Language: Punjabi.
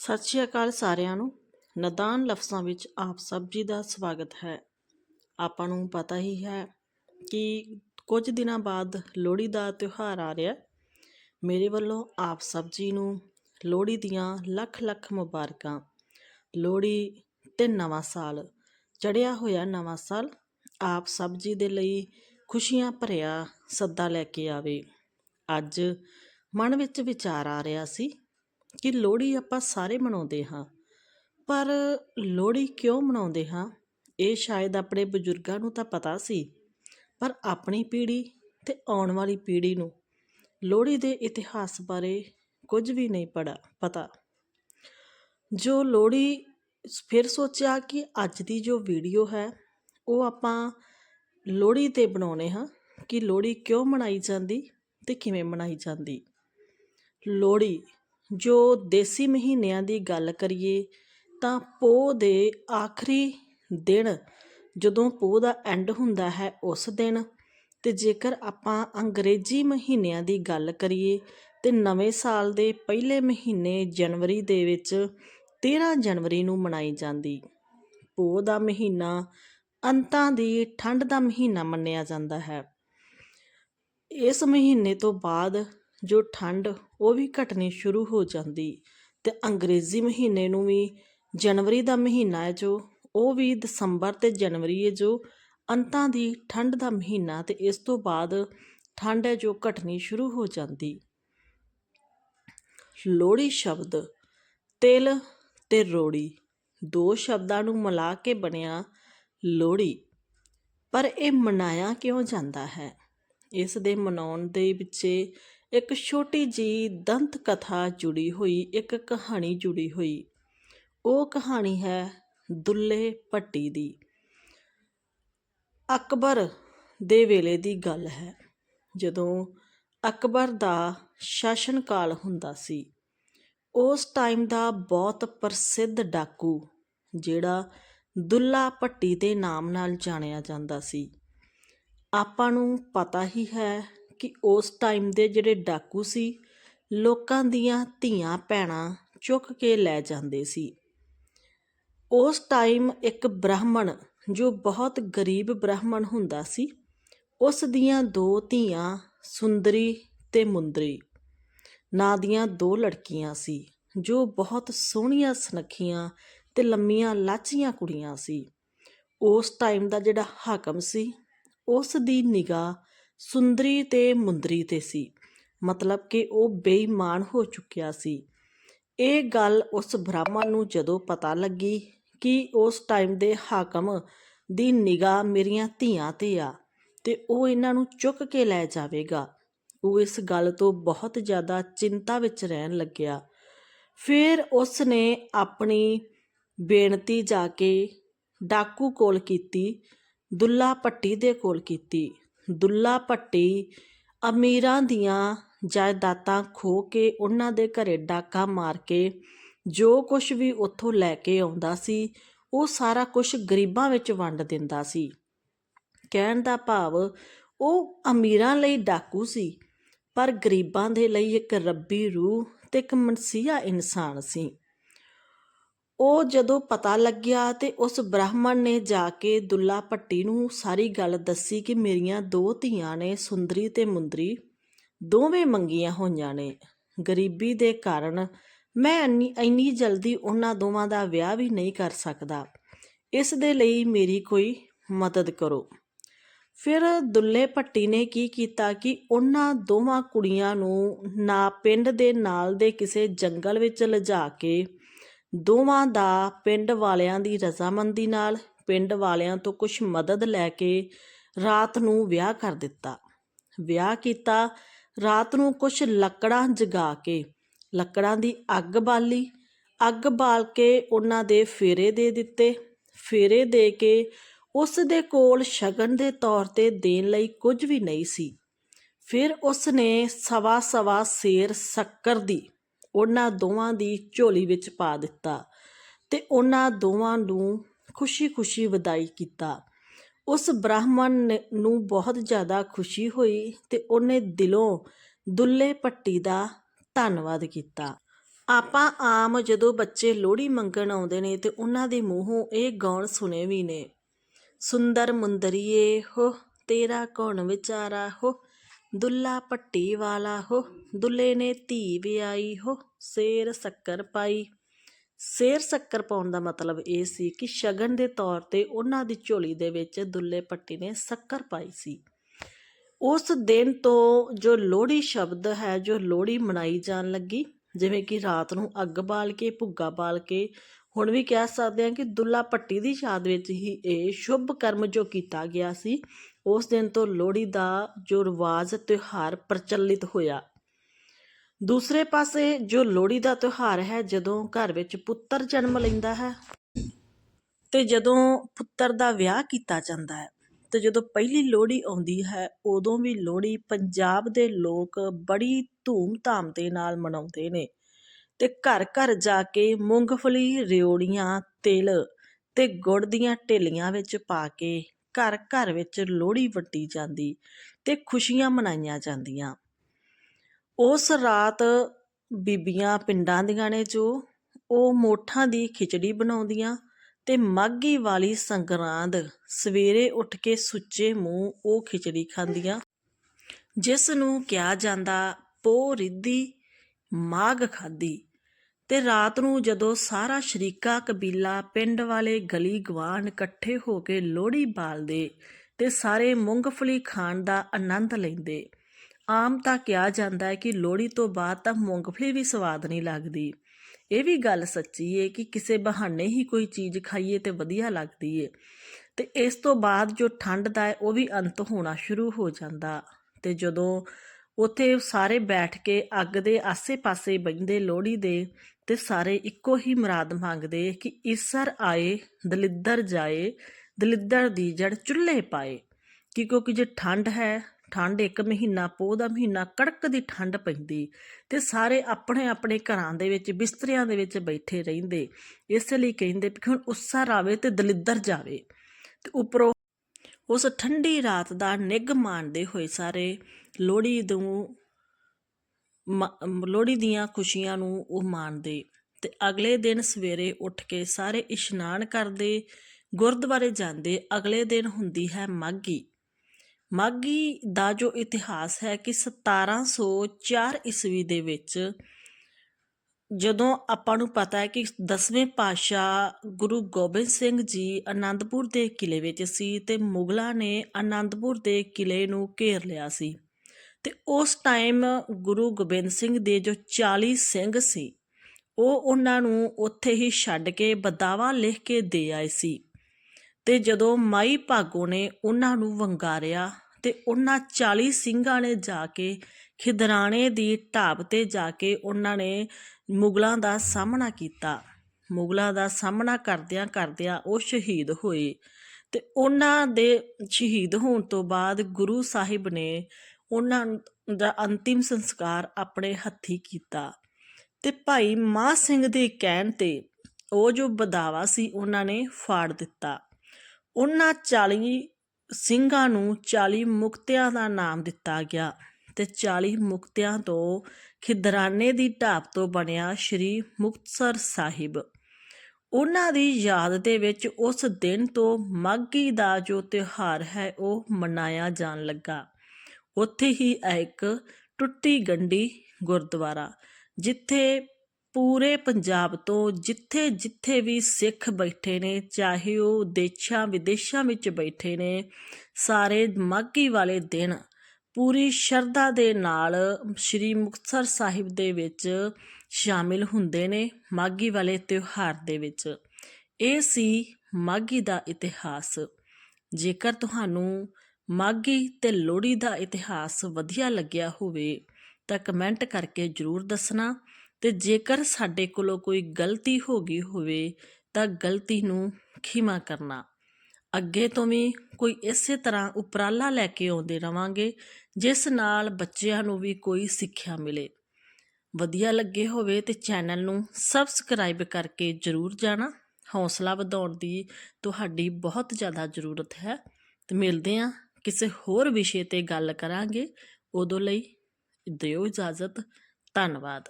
ਸਤਿ ਸ਼੍ਰੀ ਅਕਾਲ ਸਾਰਿਆਂ ਨੂੰ। ਨਦਾਨ ਲਫ਼ਜ਼ਾਂ ਵਿੱਚ ਆਪ ਸਭ ਜੀ ਦਾ ਸਵਾਗਤ ਹੈ। ਆਪਾਂ ਨੂੰ ਪਤਾ ਹੀ ਹੈ ਕਿ ਕੁਝ ਦਿਨਾਂ ਬਾਅਦ ਲੋਹੜੀ ਦਾ ਤਿਉਹਾਰ ਆ ਰਿਹਾ। ਮੇਰੇ ਵੱਲੋਂ ਆਪ ਸਭ ਜੀ ਨੂੰ ਲੋਹੜੀ ਦੀਆਂ ਲੱਖ ਲੱਖ ਮੁਬਾਰਕਾਂ। ਲੋਹੜੀ ਤੇ ਨਵਾਂ ਸਾਲ, ਚੜ੍ਹਿਆ ਹੋਇਆ ਨਵਾਂ ਸਾਲ ਆਪ ਸਭ ਜੀ ਦੇ ਲਈ ਖੁਸ਼ੀਆਂ ਭਰਿਆ ਸੱਦਾ ਲੈ ਕੇ ਆਵੇ। ਅੱਜ ਮਨ ਵਿੱਚ ਵਿਚਾਰ ਆ ਰਿਹਾ ਸੀ ਕਿ ਲੋਹੜੀ ਆਪਾਂ ਸਾਰੇ ਮਨਾਉਂਦੇ ਹਾਂ। ਪਰ ਲੋਹੜੀ ਕਿਉਂ ਮਨਾਉਂਦੇ ਹਾਂ? ਇਹ ਸ਼ਾਇਦ ਆਪਣੇ ਬਜ਼ੁਰਗਾਂ ਨੂੰ ਤਾਂ ਪਤਾ ਸੀ, ਪਰ ਆਪਣੀ ਪੀੜ੍ਹੀ ਤੇ ਆਉਣ ਵਾਲੀ ਪੀੜ੍ਹੀ ਨੂੰ ਲੋਹੜੀ ਦੇ ਇਤਿਹਾਸ ਬਾਰੇ ਕੁਝ ਵੀ ਨਹੀਂ ਪੜਾ, ਪਤਾ। ਜੋ ਲੋਹੜੀ ਫਿਰ ਸੋਚਿਆ ਕਿ ਅੱਜ ਦੀ ਜੋ ਵੀਡੀਓ ਹੈ, ਉਹ ਆਪਾਂ ਲੋਹੜੀ ਤੇ ਬਣਾਉਣੇ ਹਾਂ ਕਿ ਲੋਹੜੀ ਕਿਉਂ ਮਨਾਈ ਜਾਂਦੀ ਤੇ ਕਿਵੇਂ ਮਨਾਈ ਜਾਂਦੀ। ਲੋਹੜੀ ਜੋ ਦੇਸੀ ਮਹੀਨਿਆਂ ਦੀ ਗੱਲ ਕਰੀਏ ਤਾਂ ਪੋਹ ਦੇ ਆਖਰੀ ਦਿਨ ਜਦੋਂ ਪੋਹ ਦਾ ਐਂਡ ਹੁੰਦਾ ਹੈ, ਉਸ ਦਿਨ। ਅਤੇ ਜੇਕਰ ਆਪਾਂ ਅੰਗਰੇਜ਼ੀ ਮਹੀਨਿਆਂ ਦੀ ਗੱਲ ਕਰੀਏ ਤਾਂ ਨਵੇਂ ਸਾਲ ਦੇ ਪਹਿਲੇ ਮਹੀਨੇ ਜਨਵਰੀ ਦੇ ਵਿੱਚ 13 ਜਨਵਰੀ ਨੂੰ ਮਨਾਈ ਜਾਂਦੀ। ਪੋਹ ਦਾ ਮਹੀਨਾ ਅੰਤਾਂ ਦੀ ਠੰਡ ਦਾ ਮਹੀਨਾ ਮੰਨਿਆ ਜਾਂਦਾ ਹੈ। ਇਸ ਮਹੀਨੇ ਤੋਂ ਬਾਅਦ ਜੋ ਠੰਡ, ਉਹ ਵੀ ਘਟਣੀ ਸ਼ੁਰੂ ਹੋ ਜਾਂਦੀ। ਤੇ ਅੰਗਰੇਜ਼ੀ ਮਹੀਨੇ ਨੂੰ ਵੀ, ਜਨਵਰੀ ਦਾ ਮਹੀਨਾ ਹੈ ਜੋ, ਉਹ ਵੀ ਦਸੰਬਰ ਤੇ ਜਨਵਰੀ ਹੈ ਜੋ, ਅੰਤਾਂ ਦੀ ਠੰਡ ਦਾ ਮਹੀਨਾ ਤੇ ਇਸ ਤੋਂ ਬਾਅਦ ਠੰਡ ਹੈ ਜੋ ਘਟਣੀ ਸ਼ੁਰੂ ਹੋ ਜਾਂਦੀ। ਲੋਹੜੀ ਸ਼ਬਦ, ਤਿਲ ਤੇ ਰੋੜੀ, ਦੋ ਸ਼ਬਦਾਂ ਨੂੰ ਮਿਲਾ ਕੇ ਬਣਿਆ ਲੋਹੜੀ। ਪਰ ਇਹ ਮਨਾਇਆ ਕਿਉਂ ਜਾਂਦਾ ਹੈ? ਇਸ ਦੇ ਮਨਾਉਣ ਦੇ ਪਿੱਛੇ ਇੱਕ ਛੋਟੀ ਜੀ ਦੰਤ ਕਥਾ ਜੁੜੀ ਹੋਈ, ਇੱਕ ਕਹਾਣੀ ਜੁੜੀ ਹੋਈ। ਉਹ ਕਹਾਣੀ ਹੈ ਦੁੱਲੇ ਭੱਟੀ ਦੀ। ਅਕਬਰ ਦੇ ਵੇਲੇ ਦੀ ਗੱਲ ਹੈ, ਜਦੋਂ ਅਕਬਰ ਦਾ ਸ਼ਾਸਨ ਕਾਲ ਹੁੰਦਾ ਸੀ। ਉਸ ਟਾਈਮ ਦਾ ਬਹੁਤ ਪ੍ਰਸਿੱਧ ਡਾਕੂ, ਜਿਹੜਾ ਦੁੱਲਾ ਭੱਟੀ ਦੇ ਨਾਮ ਨਾਲ ਜਾਣਿਆ ਜਾਂਦਾ ਸੀ। ਆਪਾਂ ਨੂੰ ਪਤਾ ਹੀ ਹੈ ਕਿ ਉਸ ਟਾਈਮ ਦੇ ਜਿਹੜੇ ਡਾਕੂ ਸੀ, ਲੋਕਾਂ ਦੀਆਂ ਧੀਆਂ ਭੈਣਾਂ ਚੁੱਕ ਕੇ ਲੈ ਜਾਂਦੇ ਸੀ। ਉਸ ਟਾਈਮ ਇੱਕ ਬ੍ਰਾਹਮਣ, ਜੋ ਬਹੁਤ ਗਰੀਬ ਬ੍ਰਾਹਮਣ ਹੁੰਦਾ ਸੀ, ਉਸ ਦੀਆਂ ਦੋ ਧੀਆਂ ਸੁੰਦਰੀ ਤੇ ਮੁੰਦਰੀ। ਨਾਂ ਦੀਆਂ ਦੋ ਲੜਕੀਆਂ ਸੀ, ਜੋ ਬਹੁਤ ਸੋਹਣੀਆਂ ਸੁਨੱਖੀਆਂ ਤੇ ਲੰਮੀਆਂ ਲਾਚੀਆਂ ਕੁੜੀਆਂ ਸੀ। ਉਸ ਟਾਈਮ ਦਾ ਜਿਹੜਾ ਹਾਕਮ ਸੀ, ਉਸ ਦੀ ਨਿਗਾਹ ਸੁੰਦਰੀ ਤੇ ਮੁੰਦਰੀ ਤੇ ਸੀ। ਮਤਲਬ ਕਿ ਉਹ ਬੇਈਮਾਨ ਹੋ ਚੁੱਕਿਆ ਸੀ। ਇਹ ਗੱਲ ਉਸ ਬ੍ਰਾਹਮਣ ਨੂੰ ਜਦੋਂ ਪਤਾ ਲੱਗੀ ਕਿ ਉਸ ਟਾਈਮ ਦੇ ਹਾਕਮ ਦੀ ਨਿਗਾਹ ਮੇਰੀਆਂ ਧੀਆਂ ਤੇ ਆ ਤੇ ਉਹ ਇਹਨਾਂ ਨੂੰ ਚੁੱਕ ਕੇ ਲੈ ਜਾਵੇਗਾ, ਉਹ ਇਸ ਗੱਲ ਤੋਂ ਬਹੁਤ ਜ਼ਿਆਦਾ ਚਿੰਤਾ ਵਿੱਚ ਰਹਿਣ ਲੱਗਿਆ। ਫਿਰ ਉਸ ਨੇ ਆਪਣੀ ਬੇਨਤੀ ਜਾ ਕੇ ਡਾਕੂ ਕੋਲ ਕੀਤੀ, ਦੁੱਲਾ ਭੱਟੀ ਦੇ ਕੋਲ ਕੀਤੀ। ਦੁੱਲਾ ਭੱਟੀ ਅਮੀਰਾਂ ਦੀਆਂ ਜਾਇਦਾਦਾਂ ਖੋਹ ਕੇ ਉਹਨਾਂ ਦੇ ਘਰੇ ਡਾਕਾ ਮਾਰ ਕੇ ਜੋ ਕੁਝ ਵੀ ਉੱਥੋਂ ਲੈ ਕੇ ਆਉਂਦਾ ਸੀ, ਉਹ ਸਾਰਾ ਕੁਝ ਗਰੀਬਾਂ ਵਿੱਚ ਵੰਡ ਦਿੰਦਾ ਸੀ। ਕਹਿਣ ਦਾ ਭਾਵ, ਉਹ ਅਮੀਰਾਂ ਲਈ ਡਾਕੂ ਸੀ, ਪਰ ਗਰੀਬਾਂ ਦੇ ਲਈ ਇੱਕ ਰੱਬੀ ਰੂਹ ਤੇ ਇੱਕ ਮਨਸੀਹਾ ਇਨਸਾਨ ਸੀ। ਉਹ ਜਦੋਂ ਪਤਾ ਲੱਗਿਆ ਤੇ ਉਸ ਬ੍ਰਾਹਮਣ ਨੇ ਜਾ ਕੇ ਦੁੱਲਾ ਭੱਟੀ ਨੂੰ ਸਾਰੀ ਗੱਲ ਦੱਸੀ ਕਿ ਮੇਰੀਆਂ ਦੋ ਧੀਆਂ ਨੇ, ਸੁੰਦਰੀ ਤੇ ਮੁੰਦਰੀ, ਦੋਵੇਂ ਮੰਗੀਆਂ ਹੋਈਆਂ ਨੇ। ਗਰੀਬੀ ਦੇ ਕਾਰਨ ਮੈਂ ਇੰਨੀ ਇੰਨੀ ਜਲਦੀ ਉਹਨਾਂ ਦੋਵਾਂ ਦਾ ਵਿਆਹ ਵੀ ਨਹੀਂ ਕਰ ਸਕਦਾ। ਇਸ ਦੇ ਲਈ ਮੇਰੀ ਕੋਈ ਮਦਦ ਕਰੋ। ਫਿਰ ਦੁੱਲੇ ਭੱਟੀ ਨੇ ਕੀ ਕੀਤਾ ਕਿ ਉਹਨਾਂ ਦੋਵਾਂ ਕੁੜੀਆਂ ਨੂੰ ਨਾ ਪਿੰਡ ਦੇ ਨਾਲ ਦੇ ਕਿਸੇ ਜੰਗਲ ਵਿੱਚ ਲਿਜਾ ਕੇ ਦੋਵਾਂ ਦਾ ਪਿੰਡ ਵਾਲਿਆਂ ਦੀ ਰਜ਼ਾਮੰਦੀ ਨਾਲ ਪਿੰਡ ਵਾਲਿਆਂ ਤੋਂ ਕੁਝ ਮਦਦ ਲੈ ਕੇ ਰਾਤ ਨੂੰ ਵਿਆਹ ਕਰ ਦਿੱਤਾ। ਵਿਆਹ ਕੀਤਾ, ਰਾਤ ਨੂੰ ਕੁਝ ਲੱਕੜਾਂ ਜਗਾ ਕੇ, ਲੱਕੜਾਂ ਦੀ ਅੱਗ ਬਾਲੀ, ਅੱਗ ਬਾਲ ਕੇ ਉਹਨਾਂ ਦੇ ਫੇਰੇ ਦੇ ਦਿੱਤੇ। ਫੇਰੇ ਦੇ ਕੇ ਉਸ ਦੇ ਕੋਲ ਸ਼ਗਨ ਦੇ ਤੌਰ ਤੇ ਦੇਣ ਲਈ ਕੁਝ ਵੀ ਨਹੀਂ ਸੀ। ਫਿਰ ਉਸ ਨੇ ਸਵਾ ਸਵਾ ਸੇਰ ਸ਼ੱਕਰ ਦੀ ਉਹਨਾਂ ਦੋਵਾਂ ਦੀ ਝੋਲੀ ਵਿੱਚ ਪਾ ਦਿੱਤਾ ਤੇ ਉਹਨਾਂ ਦੋਵਾਂ ਨੂੰ ਖੁਸ਼ੀ-ਖੁਸ਼ੀ ਵਿਦਾਈ ਕੀਤਾ। ਉਸ ਬ੍ਰਾਹਮਣ ਨੂੰ ਬਹੁਤ ਜ਼ਿਆਦਾ ਖੁਸ਼ੀ ਹੋਈ ਤੇ ਉਹਨੇ ਦਿਲੋਂ ਦੁੱਲੇ ਭੱਟੀ ਦਾ ਧੰਨਵਾਦ ਕੀਤਾ। ਆਪਾਂ ਆਮ ਜਦੋਂ ਬੱਚੇ ਲੋਹੜੀ ਮੰਗਣ ਆਉਂਦੇ ਨੇ ਤੇ ਉਹਨਾਂ ਦੇ ਮੂੰਹੋਂ ਇਹ ਗਾਉਣ ਸੁਣੇ ਵੀ ਨੇ, ਸੁੰਦਰ ਮੁੰਦਰੀਏ, ਹੋ ਤੇਰਾ ਕੌਣ ਵਿਚਾਰਾ, ਹੋ ਦੁੱਲਾ ਭੱਟੀ ਵਾਲਾ ਹੋ, ਦੁੱਲੇ ਨੇ ਧੀ ਵਿਆਈ ਹੋ, ਸੇਰ ਸ਼ੱਕਰ ਪਾਈ। ਸੇਰ ਸ਼ੱਕਰ ਪਾਉਣ ਦਾ ਮਤਲਬ ਇਹ ਸੀ ਕਿ ਸ਼ਗਨ ਦੇ ਤੌਰ ਤੇ ਉਹਨਾਂ ਦੀ ਝੋਲੀ ਦੇ ਵਿੱਚ ਦੁੱਲੇ ਭੱਟੀ ਨੇ ਸ਼ੱਕਰ ਪਾਈ ਸੀ। ਉਸ ਦਿਨ ਤੋਂ ਜੋ ਲੋਹੜੀ ਸ਼ਬਦ ਹੈ, ਜੋ ਲੋਹੜੀ ਮਨਾਈ ਜਾਣ ਲੱਗੀ, ਜਿਵੇਂ ਕਿ ਰਾਤ ਨੂੰ ਅੱਗ ਬਾਲ ਕੇ, ਭੁੱਗਾ ਬਾਲ ਕੇ ਹੁਣ ਵੀ ਕਹਿ ਸਕਦੇ ਹਾਂ ਕਿ ਦੁੱਲਾ ਭੱਟੀ ਦੀ ਯਾਦ ਵਿੱਚ ਹੀ ਇਹ ਸ਼ੁਭ ਕਰਮ ਜੋ ਕੀਤਾ ਗਿਆ ਸੀ, ਉਸ ਦਿਨ ਤੋਂ ਲੋਹੜੀ ਦਾ ਜੋ ਰਿਵਾਜ ਤਿਉਹਾਰ ਪ੍ਰਚਲਿਤ ਹੋਇਆ। ਦੂਸਰੇ ਪਾਸੇ ਜੋ ਲੋਹੜੀ ਦਾ ਤਿਉਹਾਰ ਹੈ, ਜਦੋਂ ਘਰ ਵਿੱਚ ਪੁੱਤਰ ਜਨਮ ਲੈਂਦਾ ਹੈ ਤੇ ਜਦੋਂ ਪੁੱਤਰ ਦਾ ਵਿਆਹ ਕੀਤਾ ਜਾਂਦਾ ਹੈ, ਤੇ ਜਦੋਂ ਪਹਿਲੀ ਲੋਹੜੀ ਆਉਂਦੀ ਹੈ, ਉਦੋਂ ਵੀ ਲੋਹੜੀ ਪੰਜਾਬ ਦੇ ਲੋਕ ਬੜੀ ਧੂਮ-ਧਾਮ ਦੇ ਨਾਲ ਮਨਾਉਂਦੇ ਨੇ। ਤੇ ਘਰ ਘਰ ਜਾ ਕੇ ਮੂੰਗਫਲੀ, ਰਿਓੜੀਆਂ, ਤਿਲ ਤੇ ਗੁੜ ਦੀਆਂ ਢੇਲੀਆਂ ਵਿੱਚ ਪਾ ਕੇ ਘਰ ਘਰ ਵਿੱਚ ਲੋਹੜੀ ਵੰਡੀ ਜਾਂਦੀ ਤੇ ਖੁਸ਼ੀਆਂ ਮਨਾਈਆਂ ਜਾਂਦੀਆਂ। ਉਸ ਰਾਤ ਬੀਬੀਆਂ ਪਿੰਡਾਂ ਦੀਆਂ ਨੇ ਜੋ ਉਹ ਮੋਠਾਂ ਦੀ ਖਿਚੜੀ ਬਣਾਉਂਦੀਆਂ ਤੇ ਮਾਘੀ ਵਾਲੀ ਸੰਗਰਾਂਦ ਸਵੇਰੇ ਉੱਠ ਕੇ ਸੁੱਚੇ ਮੂੰਹ ਉਹ ਖਿਚੜੀ ਖਾਂਦੀਆਂ, ਜਿਸ ਨੂੰ ਕਿਹਾ ਜਾਂਦਾ ਪੋ ਰਿੱਧੀ ਮਾਘ ਖਾਦੀ ਤੇ ਰਾਤ ਨੂੰ ਜਦੋਂ ਸਾਰਾ ਸ਼ਰੀਕਾ ਕਬੀਲਾ ਪਿੰਡ ਵਾਲੇ ਗਲੀ ਗਵਾਂਢ ਇਕੱਠੇ ਹੋ ਕੇ ਲੋਹੜੀ ਬਾਲਦੇ ਤੇ ਸਾਰੇ ਮੂੰਗਫਲੀ ਖਾਣ ਦਾ ਆਨੰਦ ਲੈਂਦੇ, ਆਮ ਤਾਂ ਕਿਹਾ ਜਾਂਦਾ ਹੈ ਕਿ ਲੋਹੜੀ ਤੋਂ ਬਾਅਦ ਤਾਂ ਮੂੰਗਫਲੀ ਵੀ ਸਵਾਦ ਨਹੀਂ ਲੱਗਦੀ। ਇਹ ਵੀ ਗੱਲ ਸੱਚੀ ਏ ਕਿ ਕਿਸੇ ਬਹਾਨੇ ਹੀ ਕੋਈ ਚੀਜ਼ ਖਾਈਏ ਤੇ ਵਧੀਆ ਲੱਗਦੀ ਏ ਤੇ ਇਸ ਤੋਂ ਬਾਅਦ ਜੋ ਠੰਡ ਦਾ ਹੈ ਉਹ ਵੀ ਅੰਤ ਹੋਣਾ ਸ਼ੁਰੂ ਹੋ ਜਾਂਦਾ ਤੇ ਜਦੋਂ ਉੱਥੇ ਸਾਰੇ ਬੈਠ ਕੇ ਅੱਗ ਦੇ ਆਸੇ-ਪਾਸੇ ਬੈਠਦੇ ਲੋਹੜੀ ਦੇ ਤੇ ਸਾਰੇ ਇੱਕੋ ਹੀ ਮੁਰਾਦ ਮੰਗਦੇ ਕਿ ਈਸਰ ਆਏ, ਦਲਿੱਦਰ ਜਾਏ, ਦਲਿੱਦਰ ਦੀ ਜੜ ਚੁੱਲ੍ਹੇ ਪਾਏ। ਕਿ ਕਿਉਂਕਿ ਜੇ ਠੰਡ ਹੈ, ਠੰਡ ਇੱਕ ਮਹੀਨਾ, ਪੋਹ ਦਾ ਮਹੀਨਾ, ਕੜਕ ਦੀ ਠੰਡ ਪੈਂਦੀ ਤੇ ਸਾਰੇ ਆਪਣੇ ਆਪਣੇ ਘਰਾਂ ਦੇ ਵਿੱਚ, ਬਿਸਤਰਿਆਂ ਦੇ ਵਿੱਚ ਬੈਠੇ ਰਹਿੰਦੇ। ਇਸ ਲਈ ਕਹਿੰਦੇ ਕਿ ਹੁਣ ਉਸਰ ਆਵੇ ਤੇ ਦਲਿੱਦਰ ਜਾਵੇ। ਤੇ ਉੱਪਰੋਂ ਉਸ ਠੰਡੀ ਰਾਤ ਦਾ ਨਿੱਘ ਮਾਣਦੇ ਹੋਏ ਸਾਰੇ ਲੋਹੜੀ ਨੂੰ ਲੋਹੜੀ ਦੀਆਂ ਖੁਸ਼ੀਆਂ ਨੂੰ ਉਹ ਮਾਣਦੇ। ਤੇ ਅਗਲੇ ਦਿਨ ਸਵੇਰੇ ਉੱਠ ਕੇ ਸਾਰੇ ਇਸ਼ਨਾਨ ਕਰਦੇ, ਗੁਰਦੁਆਰੇ ਜਾਂਦੇ, ਅਗਲੇ ਦਿਨ ਹੁੰਦੀ ਹੈ ਮਾਘੀ। ਮਾਘੀ ਦਾ ਜੋ ਇਤਿਹਾਸ ਹੈ ਕਿ 1704 ਈਸਵੀ ਦੇ ਵਿੱਚ ਜਦੋਂ ਆਪਾਂ ਨੂੰ ਪਤਾ ਹੈ ਕਿ ਦਸਵੇਂ ਪਾਤਸ਼ਾਹ ਗੁਰੂ ਗੋਬਿੰਦ ਸਿੰਘ ਜੀ ਆਨੰਦਪੁਰ ਦੇ ਕਿਲੇ ਵਿੱਚ ਸੀ ਤੇ ਮੁਗਲਾਂ ਨੇ ਆਨੰਦਪੁਰ ਦੇ ਕਿਲੇ ਨੂੰ ਘੇਰ ਲਿਆ ਸੀ। ਤੇ ਉਸ ਟਾਈਮ ਗੁਰੂ ਗੋਬਿੰਦ ਸਿੰਘ ਦੇ ਜੋ 40 ਸਿੰਘ ਸੀ, ਉਹ ਉਹਨਾਂ ਨੂੰ ਉੱਥੇ ਹੀ ਛੱਡ ਕੇ ਬਦਾਵਾ ਲਿਖ ਕੇ ਦੇ ਆਏ ਸੀ। ਤੇ ਜਦੋਂ ਮਾਈ ਭਾਗੋ ਨੇ ਉਹਨਾਂ ਨੂੰ ਵੰਗਾਰਿਆ ਤੇ ਉਹਨਾਂ 40 ਸਿੰਘਾਂ ਨੇ ਜਾ ਕੇ ਖਿਦਰਾਣੇ ਦੀ ਢਾਬ ਤੇ ਜਾ ਕੇ ਉਹਨਾਂ ਨੇ ਮੁਗਲਾਂ ਦਾ ਸਾਹਮਣਾ ਕੀਤਾ। ਮੁਗਲਾਂ ਦਾ ਸਾਹਮਣਾ ਕਰਦਿਆਂ ਕਰਦਿਆਂ ਉਹ ਸ਼ਹੀਦ ਹੋਏ ਤੇ ਉਹਨਾਂ ਦੇ ਸ਼ਹੀਦ ਹੋਣ ਤੋਂ ਬਾਅਦ ਗੁਰੂ ਸਾਹਿਬ ਨੇ ਉਹਨਾਂ ਦਾ ਅੰਤਿਮ ਸੰਸਕਾਰ ਆਪਣੇ ਹੱਥੀ ਕੀਤਾ। ਤੇ ਭਾਈ ਮਾਹ ਸਿੰਘ ਦੇ ਕਹਿਣ ਤੇ ਉਹ ਜੋ ਬਦਾਵਾ ਸੀ ਉਹਨਾਂ ਨੇ ਫਾੜ ਦਿੱਤਾ। ਉਹਨਾਂ 40 ਸਿੰਘਾਂ ਨੂੰ 40 ਮੁਕਤਿਆਂ ਦਾ ਨਾਮ ਦਿੱਤਾ ਗਿਆ ਤੇ 40 ਮੁਕਤਿਆਂ ਤੋਂ ਖਿਦਰਾਨੇ ਦੀ ਢਾਬ ਤੋਂ ਬਣਿਆ ਸ਼੍ਰੀ ਮੁਕਤਸਰ ਸਾਹਿਬ। ਉਹਨਾਂ ਦੀ ਯਾਦ ਦੇ ਵਿੱਚ ਉਸ ਦਿਨ ਤੋਂ ਮਾਘੀ ਦਾ ਜੋ ਤਿਉਹਾਰ ਹੈ ਉਹ ਮਨਾਇਆ ਜਾਣ ਲੱਗਾ। ਉੱਥੇ ਹੀ ਹੈ ਇੱਕ ਟੁੱਟੀ ਗੰਢੀ ਗੁਰਦੁਆਰਾ, ਜਿੱਥੇ ਪੂਰੇ ਪੰਜਾਬ ਤੋਂ ਜਿੱਥੇ ਜਿੱਥੇ ਵੀ ਸਿੱਖ ਬੈਠੇ ਨੇ, ਚਾਹੇ ਉਹ ਦੇਸ਼ਾਂ ਵਿਦੇਸ਼ਾਂ ਵਿੱਚ ਬੈਠੇ ਨੇ, ਸਾਰੇ ਮਾਘੀ ਵਾਲੇ ਦਿਨ ਪੂਰੀ ਸ਼ਰਧਾ ਦੇ ਨਾਲ ਸ੍ਰੀ ਮੁਕਤਸਰ ਸਾਹਿਬ ਦੇ ਵਿੱਚ ਸ਼ਾਮਿਲ ਹੁੰਦੇ ਨੇ ਮਾਘੀ ਵਾਲੇ ਤਿਉਹਾਰ ਦੇ ਵਿੱਚ। ਇਹ ਸੀ ਮਾਘੀ ਦਾ ਇਤਿਹਾਸ। ਜੇਕਰ ਤੁਹਾਨੂੰ ਮਾਘੀ ਤੇ ਲੋਹੜੀ ਦਾ ਇਤਿਹਾਸ ਵਧੀਆ ਲੱਗਿਆ ਹੋਵੇ ਤਾਂ ਕਮੈਂਟ ਕਰਕੇ ਜਰੂਰ ਦੱਸਣਾ ਤੇ ਜੇਕਰ ਸਾਡੇ ਕੋਲੋਂ ਕੋਈ ਗਲਤੀ ਹੋ ਗਈ ਹੋਵੇ ਤਾਂ ਗਲਤੀ ਨੂੰ ਖਿਮਾ ਕਰਨਾ। ਅੱਗੇ ਤੋਂ ਵੀ ਕੋਈ ਇਸੇ ਤਰ੍ਹਾਂ ਉਪਰਾਲਾ ਲੈ ਕੇ ਆਉਂਦੇ ਰਵਾਂਗੇ, ਜਿਸ ਨਾਲ ਬੱਚਿਆਂ ਨੂੰ ਵੀ ਕੋਈ ਸਿੱਖਿਆ ਮਿਲੇ। ਵਧੀਆ ਲੱਗੇ ਹੋਵੇ ਤੇ ਚੈਨਲ ਨੂੰ ਸਬਸਕ੍ਰਾਈਬ ਕਰਕੇ ਜਰੂਰ ਜਾਣਾ। ਹੌਸਲਾ ਵਧਾਉਣ ਦੀ ਤੁਹਾਡੀ ਬਹੁਤ ਜ਼ਿਆਦਾ ਜ਼ਰੂਰਤ ਹੈ। ਤੇ ਮਿਲਦੇ ਹਾਂ ਕਿਸੇ ਹੋਰ ਵਿਸ਼ੇ ਤੇ ਗੱਲ ਕਰਾਂਗੇ ਉਦੋਂ ਲਈ ਦਿਓ ਇਜਾਜ਼ਤ ਧੰਨਵਾਦ।